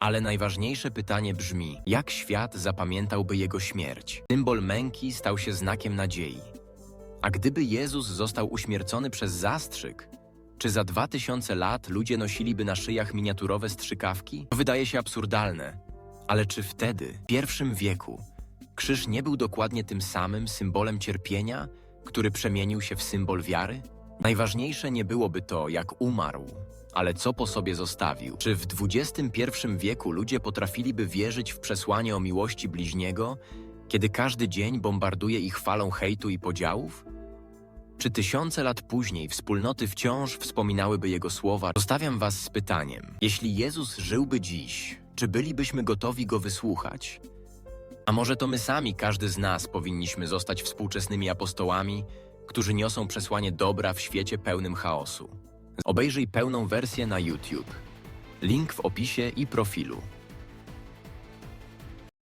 Ale najważniejsze pytanie brzmi, jak świat zapamiętałby jego śmierć? Symbol męki stał się znakiem nadziei. A gdyby Jezus został uśmiercony przez zastrzyk, czy za dwa tysiące lat ludzie nosiliby na szyjach miniaturowe strzykawki? To wydaje się absurdalne. Ale czy wtedy, w pierwszym wieku, krzyż nie był dokładnie tym samym symbolem cierpienia, który przemienił się w symbol wiary? Najważniejsze nie byłoby to, jak umarł, ale co po sobie zostawił. Czy w XXI wieku ludzie potrafiliby wierzyć w przesłanie o miłości bliźniego, kiedy każdy dzień bombarduje ich falą hejtu i podziałów? Czy tysiące lat później wspólnoty wciąż wspominałyby jego słowa? Zostawiam was z pytaniem: jeśli Jezus żyłby dziś, czy bylibyśmy gotowi go wysłuchać? A może to my sami, każdy z nas, powinniśmy zostać współczesnymi apostołami, którzy niosą przesłanie dobra w świecie pełnym chaosu? Obejrzyj pełną wersję na YouTube. Link w opisie i profilu.